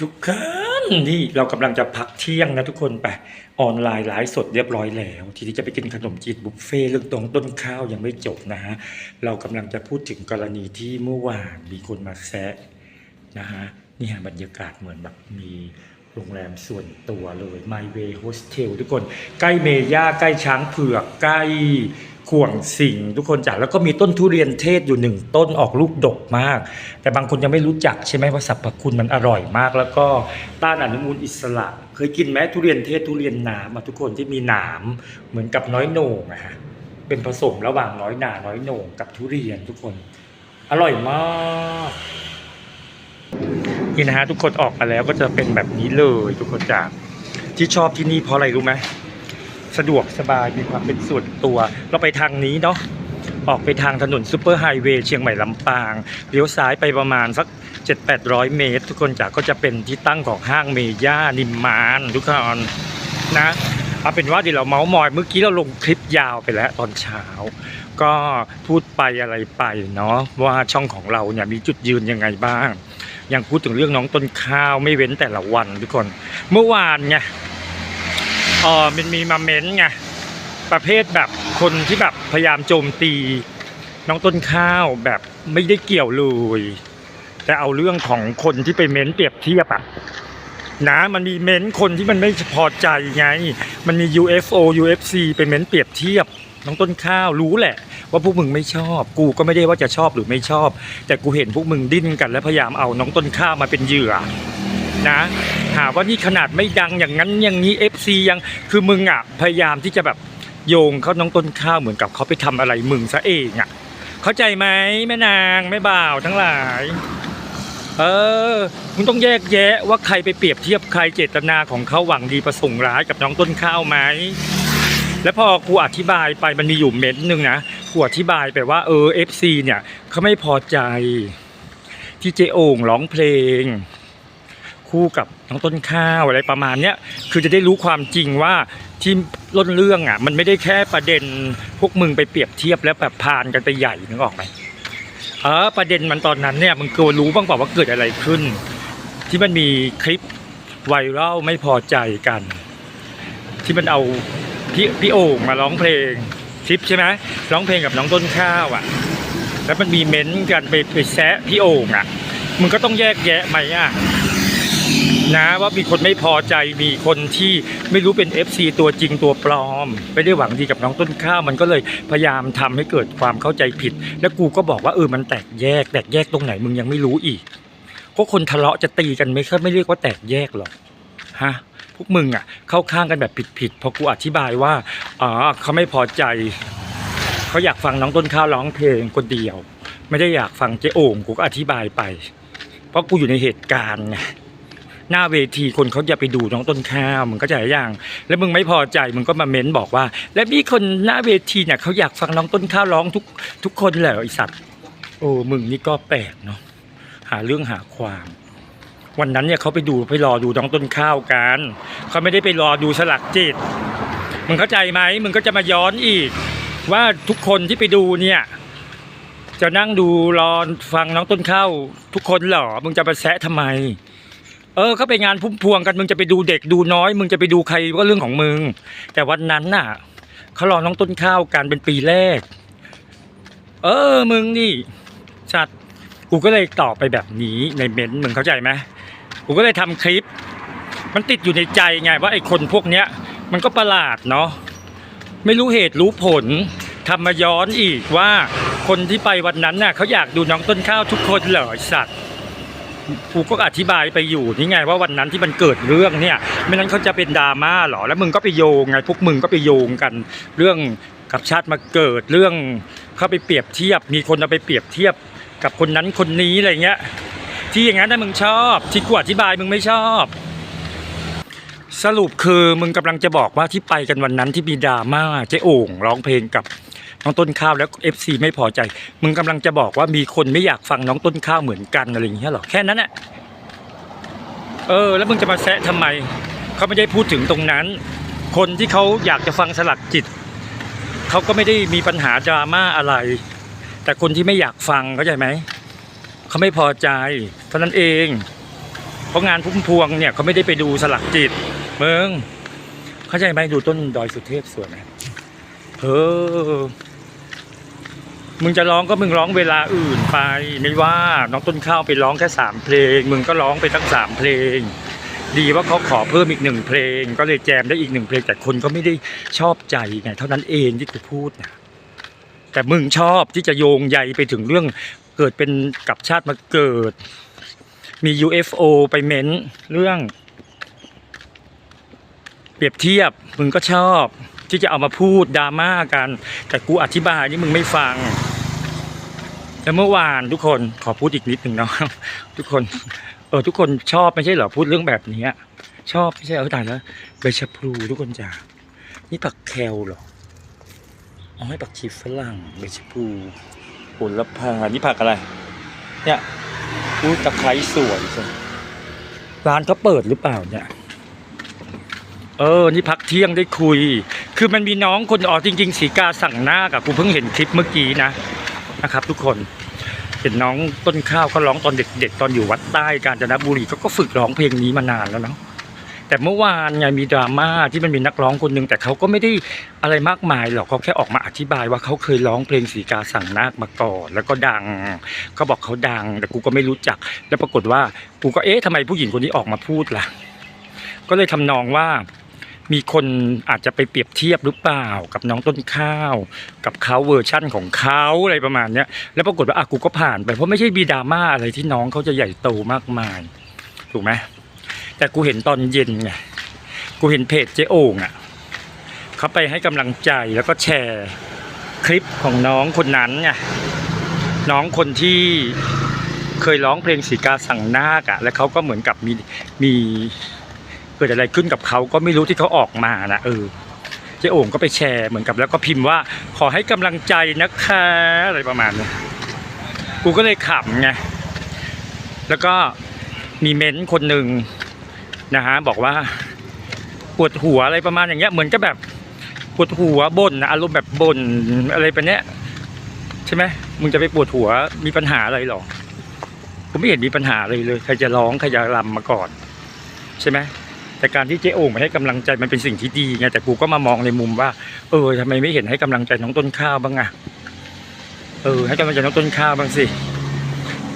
ทุกคนนี่เรากำลังจะพักเที่ยงนะทุกคนไปออนไลน์ไลฟ์สดเรียบร้อยแล้ว ทีนี้จะไปกินขนมจีนบุฟเฟ่เรื่องตรงต้นข้าวยังไม่จบนะฮะเรากำลังจะพูดถึงกรณีที่เมื่อวานมีคนมาแซะนะฮะนี่ฮะบรรยากาศเหมือนแบบมี รงแรมส่วนตัวเลย My Way Hostel ทุกคน ใกล้เมย่าใกล้ช้างเผือก ใกล้ข่วงสิงทุกคนจ้ะแล้วก็มีต้นทุเรียนเทศอยู่หนึ่งต้นออกลูกดกมาก แต่บางคนยังไม่รู้จักใช่ไหมว่าสรรพคุณมันอร่อยมาก แล้วก็ต้านอนุมูลอิสระ เคยกินไหมทุเรียนเทศทุเรียนหนามทุกคนที่มีหนามเหมือนกับน้อยโหน่งอะฮะเป็นผสมระหว่างน้อยหนาน้อยโหน่งกับทุเรียนทุกคน อร่อยมาก นี่นะฮะทุกคนออกมาแล้วก็จะเป็นแบบนี้เลยทุกคนจากที่ชอบที่นี่เพราะอะไรรู้ไหมสะดวกสบายมีความเป็นส่วนตัว เราไปทางนี้เนาะออกไปทางถนนซูเปอร์ไฮเวย์เชียงใหม่ลำปางเลี้ยวซ้ายไปประมาณสัก 7-800 เมตร ทุกคนจากก็จะเป็นที่ตั้งของห้างเมย่านิมมานทุกคนนะเอาเป็นว่าเดี๋ยวเราเมาส์มอยเมื่อกี้เราลงคลิปยาวไปแล้วตอนเช้า ก็พูดไปอะไรไปเนาะว่าช่องของเราเนี่ยมีจุดยืนยังไงบ้าง ยังพูดถึงเรื่องน้องต้นข้าวไม่เว้นแต่ละวันทุกคน เมื่อวานไงเออมันมีมาเม้นไงประเภทแบบคนที่แบบพยายามโจมตี น้องต้นข้าวแบบไม่ได้เกี่ยวเลยแต่เอาเรื่องของคนที่ไปเม้นเปรียบเทียบอะนะมันมีเม้นคนที่มันไม่พอใจไง มันมี UFO UFC ไปเม้นเปรียบเทียบ น้องต้นข้าวรู้แหละ ว่าพวกมึงไม่ชอบ กูก็ไม่ได้ว่าจะชอบหรือไม่ชอบ แต่กูเห็นพวกมึงดิ้นกันและพยายามเอาน้องต้นข้าวมาเป็นเหยื่อนะหาว่านี่ขนาดไม่ดังอย่างนั้นอย่างนี้ FC ยังคือมึงอะพยายามที่จะแบบโยงเขาน้องต้นข้าวเหมือนกับเขาไปทำอะไรมึงซะเองอะเข้าใจไหมแม่นางแม่บ่าวทั้งหลาย เออมึงต้องแยกแยะว่าใครไปเปรียบเทียบใครเจตนาของเขาหวังดีประสงค์ร้ายกับน้องต้นข้าวไหม แล้วพอกูอธิบายไปมันมีอยู่เม้นต์หนึ่งนะกูอธิบายไปว่าเออ FC เนี่ยเขาไม่พอใจที่เจโอ่งร้องเพลง คู่กับน้องต้นข้าวอะไรประมาณเนี้ยคือจะได้รู้ความจริงว่าที่ล้นเรื่องอะ มันไม่ได้แค่ประเด็นพวกมึงไปเปรียบเทียบแล้วแบบพานกันไปใหญ่นึกออกไหมเออประเด็นมันตอนนั้นเนี่ยมึงควรรู้บ้างเปล่าว่าเกิดอะไรขึ้น ที่มันมีคลิปไวรัลไม่พอใจกัน ที่มันเอา พี่พี่โอ่งมาร้องเพลงคลิปใช่ไหมร้องเพลงกับน้องต้นข้าวอะ แล้วมันมีเม้นต์กันไปไปแซะพี่โอ่งอะมึงก็ต้องแยกแยะไหมอะนะว่ามีคนไม่พอใจมีคนที่ไม่รู้เป็น FC ตัวจริงตัวปลอม ไม่ได้หวังดีกับน้องต้นข้าวมันก็เลยพยายามทำให้เกิดความเข้าใจผิด แล้วกูก็บอกว่าเออมันแตกแยก แตกแยกตรงไหนมึงยังไม่รู้อีกก็คนทะเลาะจะตีกันไม่ค่ไม่เรียกว่าแตกแยกหรอกฮะ วกมึงอะเข้าข้างกันแบบผิดๆพอกูอธิบายว่าอ๋อเขาไม่พอใจ เขาอยากฟังน้องต้นข้าวร้องเพลงคนเดียว ไม่ได้อยากฟังเจ๊โอ่งกูก็อธิบายไป เพราะกูอยู่ในเหตุการณ์ไงหน้าเวทีคนเขาจะไปดูน้องต้นข้าวมึงก็จะอย่าง แล้วมึงไม่พอใจมึงก็มาเม้นบอกว่า แล้วมีคนหน้าเวทีเนี่ยเขาอยากฟังน้องต้นข้าวร้องทุกทุกคนเหรอไอสัตว์โอ้มึงนี่ก็แปลกเนาะหาเรื่องหาความ วันนั้นเนี่ยเขาไปดูไปรอดูน้องต้นข้าวกันเขาไม่ได้ไปรอดูสลักจิตมึงเข้าใจไหมมึงก็จะมาย้อนอีก ว่าทุกคนที่ไปดูเนี่ยจะนั่งดูรอฟังน้องต้นข้าวทุกคนเหรอ มึงจะมาแซะทำไม เออเขาไปงานพุ่มพวงกัน มึงจะไปดูเด็กดูน้อย มึงจะไปดูใครก็เรื่องของมึง แต่วันนั้นน่ะเขารอน้องต้นข้าวกันเป็นปีแรก เออ มึงนี่ชัดกูก็เลยตอบไปแบบนี้ในเม้นต์มึงเข้าใจไหม กูก็เลยทำคลิป มันติดอยู่ในใจไงว่าไอ้คนพวกเนี้ย มันก็ประหลาดเนาะไม่รู้เหตุรู้ผลทำมาย้อนอีกว่าคนที่ไปวันนั้นน่ะเขาอยากดูน้องต้นข้าวทุกคนเหรอสัตว์กูก็อธิบายไปอยู่นี่ไงว่าวันนั้นที่มันเกิดเรื่องเนี่ยไม่นั้นเขาจะเป็นดราม่าหรอแล้วมึงก็ไปโยงไงพวกมึงก็ไปโยงกัน เรื่องกับชาติมาเกิดเรื่องเข้าไปเปรียบเทียบ มีคนเอาไปเปรียบเทียบกับคนนั้นคนนี้อะไรเงี้ย ที่อย่างนั้นนะมึงชอบที่กูอธิบายมึงไม่ชอบ สรุปคือมึงกำลังจะบอกว่าที่ไปกันวันนั้นที่มีดราม่าเจ๊โอ่งร้องเพลงกับน้องต้นข้าวแล้วเอฟซีไม่พอใจ มึงกำลังจะบอกว่ามีคนไม่อยากฟังน้องต้นข้าวเหมือนกันอะไรอย่างเงี้ยหรอแค่นั้นแหละเออ แล้วมึงจะมาแซะทำไมเขาไม่ได้พูดถึงตรงนั้น คนที่เขาอยากจะฟังสลักจิตเขาก็ไม่ได้มีปัญหาดราม่าอะไร แต่คนที่ไม่อยากฟังเข้าใจไหม เขาไม่พอใจเท่านั้นเอง เพราะงานพุ่มพวงเนี่ยเขาไม่ได้ไปดูสลักจิตเมืองเข้าใจไหมดูต้นดอยสุเทพสวยไหมเออมึงจะร้องก็มึงร้องเวลาอื่นไปไม่ว่าน้องต้นข้าวไปร้องแค่สามเพลง มึงก็ร้องไปทั้งสามเพลง ดีว่าเขาขอเพิ่มอีกหนึ่งเพลง ก็เลยแจมได้อีกหนึ่งเพลงแต่คนก็ไม่ได้ชอบใจไงเท่านั้นเองที่กูพูดนะแต่มึงชอบที่จะโยงใยไปถึงเรื่อง เกิดเป็นกับชาติมาเกิด มี UFO ไปเม้นเรื่อง เปรียบเทียบมึงก็ชอบ ที่จะเอามาพูดดราม่ากัน แต่กูอธิบายนี่มึงไม่ฟัง แล้วเมื่อวานทุกคนขอพูดอีกนิดหนึ่งเนาะทุกคน เออทุกคนชอบไม่ใช่เหรอพูดเรื่องแบบนี้ชอบไม่ใช่เออตายแล้วใบชะพลูทุกคนจ้านี่ผักแคลหรออ๋อให้ผักชีฝรั่งใบชะพลู โหระพานี่ผักอะไร เนี่ยอู้ตะไคร้สวยจังร้านเขาเปิดหรือเปล่าเนี่ย เออ นี่พักเที่ยงได้คุย คือมันมีน้องคนอ๋อจริง ๆ สีกาสั่งหน้ากับกูเพิ่งเห็นคลิปเมื่อกี้นะนะครับ ทุกคนเห็นน้องต้นข้าวเขาร้องตอนเด็กๆตอนอยู่วัดใต้กาญจนบุรีเขาก็ฝึกร้องเพลงนี้มานานแล้วเนาะ แต่เมื่อวานไงมีดราม่าที่มันมีนักร้องคนหนึ่งแต่เขาก็ไม่ได้อะไรมากมายหรอกเขาแค่ออกมาอธิบายว่าเขาเคยร้องเพลงสีกาสั่งนาคมาก่อน แล้วก็ดังเขาบอกเขาดัง แต่กูก็ไม่รู้จัก แล้วปรากฏว่ากูก็เอ๊ะทำไมผู้หญิงคนนี้ออกมาพูดล่ะ ก็เลยทำนองว่ามีคนอาจจะไปเปรียบเทียบหรือเปล่ากับน้องต้นข้าว กับเขาเวอร์ชั่นของเขาอะไรประมาณเนี้ยแล้วปรากฏว่าอะกูก็ผ่านไปเพราะไม่ใช่มีดราม่าอะไรที่น้องเขาจะใหญ่โตมากมาย ถูกไหม แต่กูเห็นตอนเย็นไงกูเห็นเพจเจ๊โอ่งอะเขาไปให้กำลังใจแล้วก็แชร์คลิปของน้องคนนั้นไงน้องคนที่เคยร้องเพลงสีกาสั่งนาคอะแล้วเขาก็เหมือนกับมีมีเกิดอะไรขึ้นกับเขาก็ไม่รู้ที่เขาออกมานะเออเจ๊โอ่งก็ไปแชร์เหมือนกับแล้วก็พิมพ์ว่าขอให้กำลังใจนะคะอะไรประมาณนี้กูก็เลยขำไงแล้วก็มีเม้นต์คนหนึ่ง นะฮะบอกว่าปวดหัวอะไรประมาณอย่างเงี้ยเหมือนกับแบบปวดหัวบ่นนะอารมณ์แบบบ่นอะไรแบบเนี้ยใช่ไหมมึงจะไปปวดหัวมีปัญหาอะไรหรอกูไม่เห็นมีปัญหาเลยเลยใครจะร้องใครจะรำมาก่อน ใช่ไหมแต่การที่เจ๊โอ่งมาให้กำลังใจมันเป็นสิ่งที่ดีไงแต่กูก็มามองในมุมว่า เออทำไมไม่เห็นให้กำลังใจน้องต้นข้าวบ้างอะเออให้กำลังใจน้องต้นข้าวบ้างสิ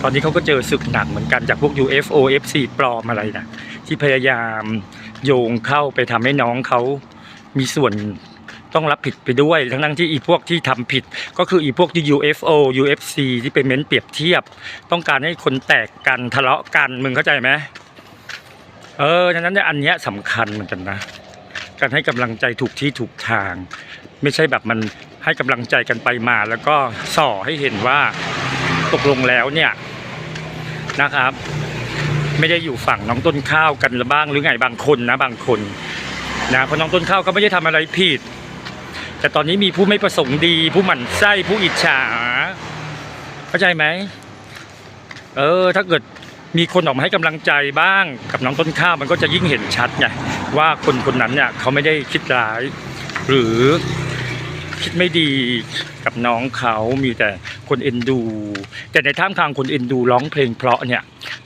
ตอนนี้เขาก็เจอศึกหนักเหมือนกันจากพวก UFO FC ปลอมอะไรนะ ที่พยายามโยงเข้าไปทำให้น้องเขามีส่วนต้องรับผิดไปด้วย ทั้งนั้นที่อีพวกที่ทำผิด ก็คืออีพวกที่ UFO UFC ที่ไปเม้นเปรียบเทียบ ต้องการให้คนแตกกันทะเลาะกันมึงเข้าใจไหมเออฉะนั้นเนี่ยอันเนี้ยสำคัญเหมือนกันนะ การให้กำลังใจถูกที่ถูกทาง ไม่ใช่แบบมันให้กำลังใจกันไปมา แล้วก็ส่อให้เห็นว่าตกลงแล้วเนี่ยนะครับ ไม่ได้อยู่ฝั่งน้องต้นข้าวกันหรือบ้างหรือไงบางคนนะบางคนนะเพราะน้องต้นข้าวก็ไม่ได้ทำอะไรผิด แต่ตอนนี้มีผู้ไม่ประสงค์ดี ผู้หมั่นไส้ผู้อิจฉาเข้าใจไหมเออถ้าเกิดมีคนออกมาให้กำลังใจบ้างกับน้องต้นข้าวมันก็จะยิ่งเห็นชัดไงว่าคนคนนั้นเนี่ยเขาไม่ได้คิดร้าย หรือ คิดไม่ดีกับน้องเขามีแต่คนเอ็นดู แต่ในท่ามกลางคนเอ็นดูร้องเพลงเพราะเนี่ย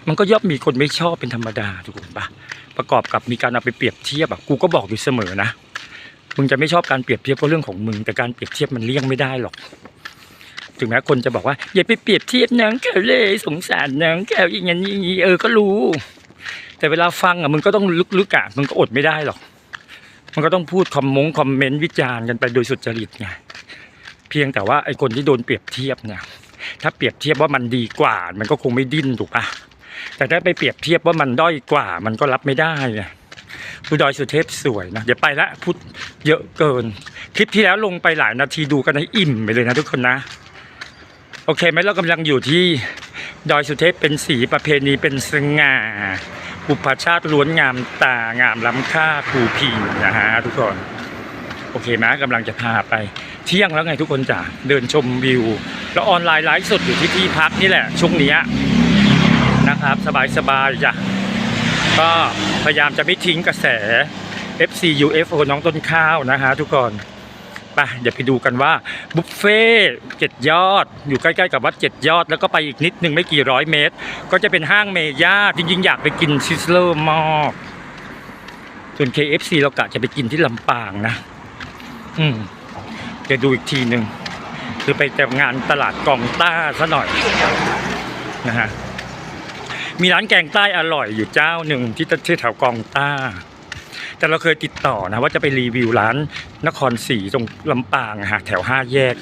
มันก็ย่อมมีคนไม่ชอบเป็นธรรมดาถูกคนปะประกอบกับมีการเอาไปเปรียบเทียบอะกูก็บอกอยู่เสมอนะมึงจะไม่ชอบการเปรียบเทียบก็เรื่องของมึงแต่การเปรียบเทียบมันเลี่ยงไม่ได้หรอกถึงแม้คนจะบอกว่าอย่าไปเปรียบเทียบน้องเขาเลยสงสารน้องเขาอย่างนั้นอย่างนี้เออก็รู้ แต่เวลาฟังอะมึงก็ต้องลึกๆอะมึงก็อดไม่ได้หรอก มันก็ต้องพูดคอมมงคอมเมนต์วิจารณ์กันไปโดยสุจริตไงเพียงแต่ว่าไอ้คนที่โดนเปรียบเทียบเนี่ยถ้าเปรียบเทียบว่ามันดีกว่า มันก็คงไม่ดิ้นถูกปะแต่ถ้าไปเปรียบเทียบว่ามันด้อยกว่า มันก็รับไม่ได้ไงดูดอยสุเทพสวยนะเดี๋ยวไปละพูดเยอะเกิน คลิปที่แล้วลงไปหลายนาทีดูกันให้อิ่มไปเลยนะทุกคนนะ โอเคไหมเรากำลังอยู่ที่ดอยสุเทพเป็นสีประเพณีเป็นสง่า อุปชาติล้วนงามตางามล้ำค่าภูพิงนะฮะทุกคน โอเคไหมกำลังจะพาไป เที่ยงแล้วไงทุกคนจ๋าเดินชมวิว แล้วออนไลน์ไลฟ์สดอยู่ที่ที่พักนี่แหละ ช่วงนี้นะครับ สบายๆจ้ะก็พยายามจะไม่ทิ้งกระแส FC UFO น้องต้นข้าวนะฮะทุกคน ไปเดี๋ยวไปดูกันว่าบุฟเฟ่เจ็ดยอด อยู่ใกล้ๆกับวัดเจ็ดยอด แล้วก็ไปอีกนิดนึงไม่กี่ร้อยเมตร ก็จะเป็นห้างเมย่าจริงๆอยากไปกินซิสเลอร์มากส่วน KFC เรากะจะไปกินที่ลำปางนะ อืมเดี๋ยวดูอีกทีหนึ่งคือไปแต่งานตลาดกองต้าซะหน่อยนะฮะมีร้านแกงใต้อร่อยอยู่เจ้าหนึ่งที่ที่แถวกองต้า แต่เราเคยติดต่อนะว่าจะไปรีวิวร้านนครศรีตรงลำปางฮะแถวห้าแยก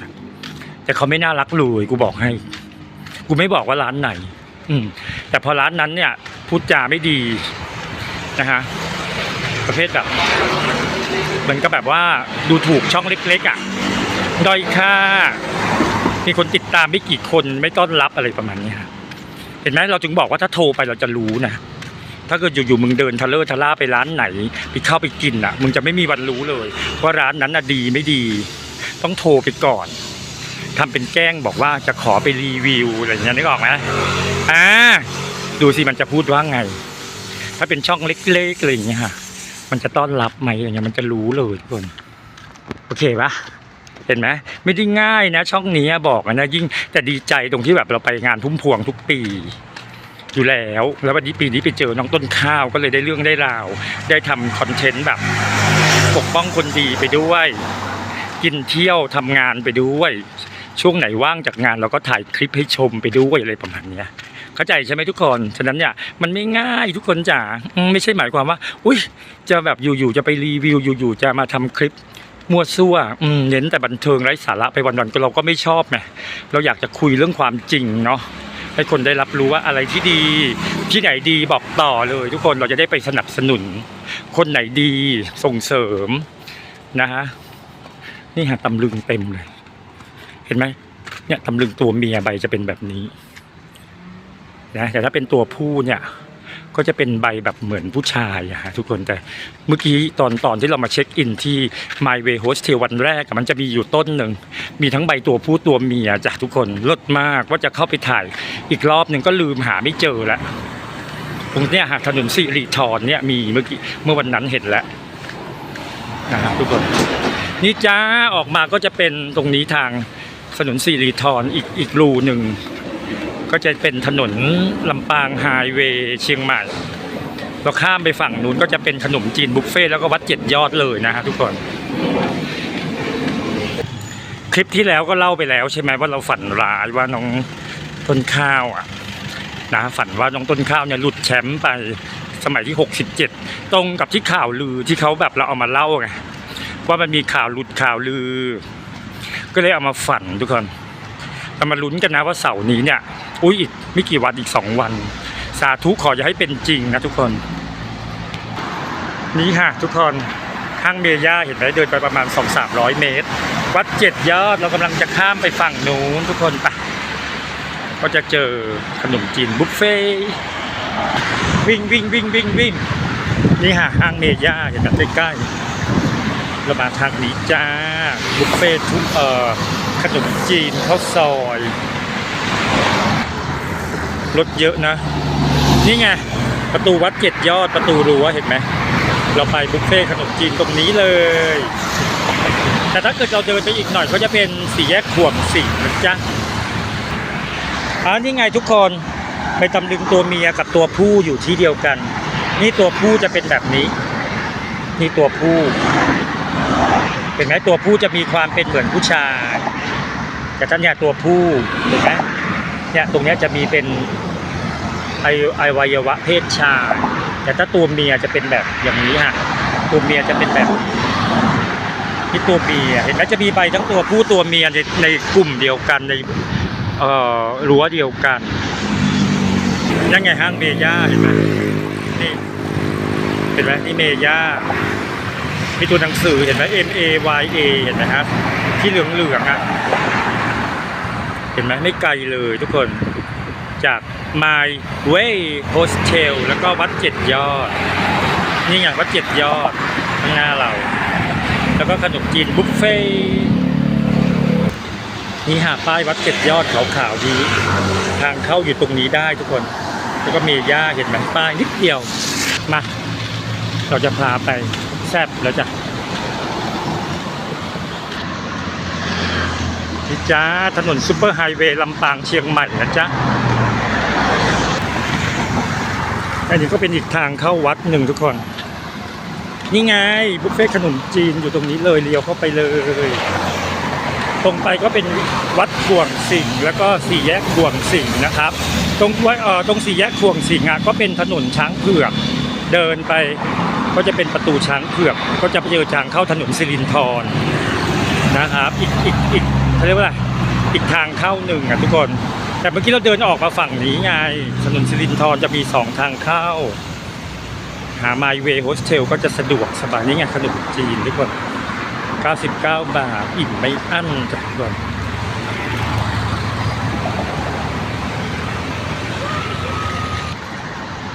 แต่เขาไม่น่ารักเลยกูบอกให้ กูไม่บอกว่าร้านไหน อืม แต่พอร้านนั้นเนี่ยพูดจาไม่ดีนะฮะประเภทแบบเหมือนกับแบบว่าดูถูกช่องเล็กๆอะด้อยค่า มีคนติดตามไม่กี่คนไม่ต้อนรับอะไรประมาณนี้เห็นไหมเราจึงบอกว่าถ้าโทรไปเราจะรู้นะ ถ้าเกิดอยู่ๆมึงเดินทะเลอร์ทะล่าไปร้านไหนไปเข้าไปกินอะ มึงจะไม่มีวันรู้เลยว่าร้านนั้นน่ะดีไม่ดี ต้องโทรไปก่อนทำเป็นแกล้งบอกว่าจะขอไปรีวิวอะไรอย่างเงี้ยนึกออกไหมอ่าดูสิมันจะพูดว่าไง ถ้าเป็นช่องเล็กๆอะไรอย่างเงี้ยค่ะมันจะต้อนรับไหมอะไรเงี้ยมันจะรู้เลยทุกคนโอเคปะเห็นไหมไม่ได้ง่ายนะ ช่องนี้บอกนะยิ่งแต่ดีใจตรงที่แบบเราไปงานพุ่มพวงทุกปี อยู่แล้ว แล้ววันนี้ปีนี้ไปเจอน้องต้นข้าวก็เลยได้เรื่องได้ราว ได้ทำคอนเทนต์แบบปกป้องคนดีไปด้วย กินเที่ยวทำงานไปด้วย ช่วงไหนว่างจากงานเราก็ถ่ายคลิปให้ชมไปด้วยอะไรประมาณนี้เข้าใจใช่ไหมทุกคน ฉะนั้นเนี่ยมันไม่ง่ายทุกคนจ๋าไม่ใช่หมายความว่า อุ้ยจะแบบอยู่ๆจะไปรีวิวอยู่ๆจะมาทำคลิปมั่วซั่วอืมเน้นแต่บันเทิงไร้สาระไปวันๆก็เราก็ไม่ชอบไงเราอยากจะคุยเรื่องความจริงเนาะ ให้คนได้รับรู้ว่าอะไรที่ดี ที่ไหนดีบอกต่อเลย ทุกคนเราจะได้ไปสนับสนุน คนไหนดีส่งเสริมนะฮะนี่ฮะตำลึงเต็มเลย เห็นไหมเนี่ยตำลึงตัวเมียใบจะเป็นแบบนี้นะแต่ถ้าเป็นตัวผู้เนี่ย ก็จะเป็นใบแบบเหมือนผู้ชายอะฮะทุกคนแต่เมื่อกี้ตอนตอนที่เรามาเช็คอินที่ My Way Hostel วันแรกอะมันจะมีอยู่ต้นหนึ่ง มีทั้งใบตัวผู้ตัวเมียจ้ะทุกคนลิศมากว่าจะเข้าไปถ่าย อีกรอบหนึ่งก็ลืมหาไม่เจอแล้วตรงเนี้ยฮะถนนสิริธรเนี่ยมีเมื่อกี้เมื่อวันนั้นเห็นแล้วนะครับทุกคนนี่จ้าออกมาก็จะเป็นตรงนี้ทางถนนสิริธรอีกอีกรูหนึ่ง ก็จะเป็นถนนลำปางไฮเวย์เชียงใหม่เราข้ามไปฝั่งนู้นก็จะเป็นขนมจีนบุฟเฟ่แล้วก็วัดเจ็ดยอดเลยนะฮะทุกคน คลิปที่แล้วก็เล่าไปแล้วใช่ไหมว่าเราฝันร้ายว่าน้องต้นข้าวอะนะฝันว่าน้องต้นข้าวเนี่ยหลุดแชมป์ไปสมัยที่ 67 ตรงกับที่ข่าวลือที่เขาแบบเราเอามาเล่าไงว่ามันมีข่าวหลุดข่าวลือ ก็เลยเอามาฝันทุกคนเรามาลุ้นกันนะว่าเสาร์นี้เนี่ย อุ้ยอีกไม่กี่วันอีกสองวัน สาธุขออย่าให้เป็นจริงนะทุกคน นี่ค่ะทุกคนห้างเมย่าเห็นไหมเดินไปประมาณ 2 3 0 0 เมตร วัดเจ็ดยอดเรากำลังจะข้ามไปฝั่งนู้นทุกคนไปะก็จะเจอขนมจีนบุฟเฟ่วิ่งวิ่งวิ่งวิ่งวิ่งนี่ค่ะห้างเมย่าเห็นไหมใกล้ๆเรามาทางนี้จ้าบุฟเฟ่ทุกเอ่อขนมจีนข้าวซอย รถเยอะนะ นี่ไง ประตูวัดเจ็ดยอดประตูรั้วเห็นไหม เราไปบุฟเฟ่ขนมจีนตรงนี้เลย แต่ถ้าเกิดเราเดินไปอีกหน่อยก็จะเป็นสี่แยกขวงสี่นะจ๊ะอ่านี่ไงทุกคนไปตำลึงตัวเมียกับตัวผู้อยู่ที่เดียวกัน นี่ตัวผู้จะเป็นแบบนี้ นี่ตัวผู้เห็นไหมตัวผู้จะมีความเป็นเหมือนผู้ชายแต่ท่านเนี่ยตัวผู้เห็นไหม เนี่ยตรงนี้จะมีเป็นไอไอวัยวะเพศชายแต่ถ้าตัวเมียจะเป็นแบบอย่างนี้ฮะตัวเมียจะเป็นแบบที่ตัวเมียเห็นไหมจะมีใบทั้งตัวผู้ตัวเมียในในกลุ่มเดียวกันในเอ่อรั้วเดียวกันนั่นไงห้างเมย่าเห็นไหมนี่เห็นไหมนี่เมย่ามีตัวหนังสือเห็นไหม M A Y A เห็นไหมครับที่เหลืองเหลืองๆอะ ห็นไหมไม่ไกลเลยทุกคนจาก My Way Hostel แล้วก็วัดเจ็ดยอด นี่ไงวัดเจ็ดยอดข้างหน้าเรา แล้วก็ขนมจีนบุฟเฟ่ต์นี่หาป้ายวัดเจ็ดยอดขาวๆดีทางเข้าอยู่ตรงนี้ได้ทุกคน แล้วก็มีหญ้าเห็นไหมป้ายนิดเดียวมา เราจะพาไปแซบแล้วจ้ะ นี่จ้าถนนซูเปอร์ไฮเวย์ลำปางเชียงใหม่นะจ๊ะอันนี้ก็เป็นอีกทางเข้าวัดหนึ่งทุกคน นี่ไงบุฟเฟ่ขนมจีนอยู่ตรงนี้เลยเลี้ยวเข้าไปเลย ตรงไปก็เป็นวัดขวงสิงห์แล้วก็สี่แยกขวงสิงห์นะครับ ตรงวัดเอ่อตรงสี่แยกขวงสิงห์อะก็เป็นถนนช้างเผือกเดินไปก็จะเป็นประตูช้างเผือก ก็จะไปเจอทางเข้าถนนสิรินธรนะครับ อีกอีกอีก เขาเรียกว่าอะไรอีกทางเข้าหนึ่งอะทุกคน แต่เมื่อกี้เราเดินออกมาฝั่งนี้ไงถนนสิรินธรจะมีสองทางเข้า หา My Way Hostel ก็จะสะดวกสบายนี่ไงขนมจีนทุกคน 99 บาทอิ่มไม่อั้นจ้ะทุกคน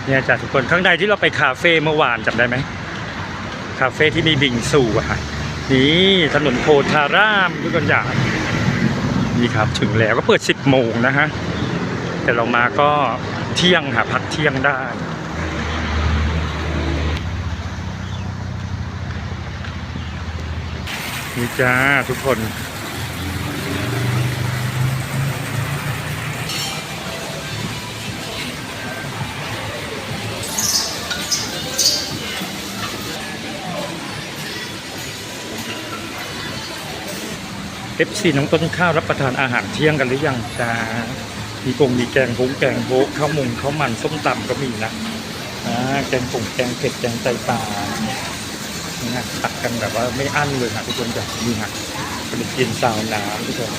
เนี่ยจ้ะทุกคนข้างในที่เราไปคาเฟ่เมื่อวานจำได้ไหมคาเฟ่ที่มีบิงซูอะค่ะนี่ถนนโพธารามทุกคนอยาก นี่ครับถึงแล้วก็เปิด 10 โมงนะฮะ แต่เรามาก็เที่ยงค่ะพักเที่ยงได้นี่จ้าทุกคน อฟซีน้องต้นข้าวรับประทานอาหารเที่ยงกันหรือยังจ้ามีกงมีแกงพุงแกงโบ๊กข้าวมุงข้าวมันส้มตำก็มีนะอ่าแกงผงแกงเผ็ดแกงไตปลานี่ฮะตักกันแบบว่าไม่อั้นเลยนะทุกคนจ้ะนี่ฮะขนมจีนซาวน้ำทุกคน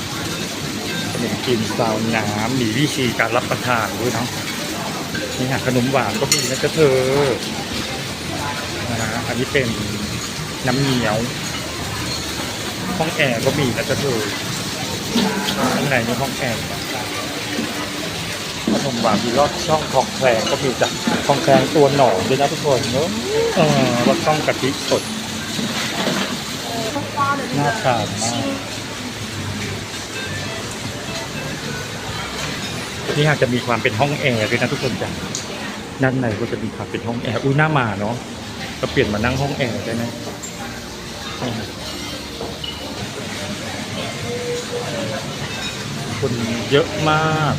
ขนมจีนซาวน้ำมีวิธีการรับประทานด้วยเนาะนี่ฮะขนมหวานก็มีนะจ๊ะเธอนะฮะอันนี้เป็นน้ำเหนียว ห้องแอร์ก็มีนะจ๊ะเธอข้างในนี่ห้องแอร์ขนมหวานมีรอดช่องทองแคลงก็มีจ้ะทองแคลงตัวหน่อด้วยนะทุกคนเนอะเออรสช่องกะทิสดน่าทานมากนี่อาจจะมีความเป็นห้องแอร์ด้วยนะทุกคนจ้ะด้านในก็จะมีความเป็นห้องแอร์อุ้ยน่ามาเนาะก็เปลี่ยนมานั่งห้องแอร์ได้นะ คนเยอะมาก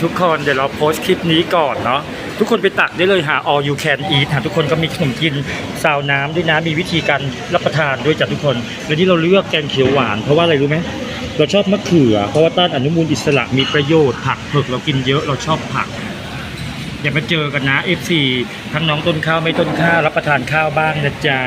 ทุกคนเดี๋ยวเราโพสต์คลิปนี้ก่อนเนาะทุกคนไปตักได้เลยหา all you can eat หาทุกคนก็มีขนมกินซาวน้ำด้วยนะ มีวิธีการรับประทานด้วยจ้ะทุกคนแล้วที่เราเลือกแกงเขียวหวาน เพราะว่าอะไรรู้ไหมเราชอบมะเขือ เพราะว่าต้านอนุมูลอิสระมีประโยชน์ผักเผือกเรากินเยอะเราชอบผัก อย่ามาเจอกันนะ FC ทั้งน้องต้นข้าวไม่ต้นข้าวรับประทานข้าวบ้างนะจ๊ะ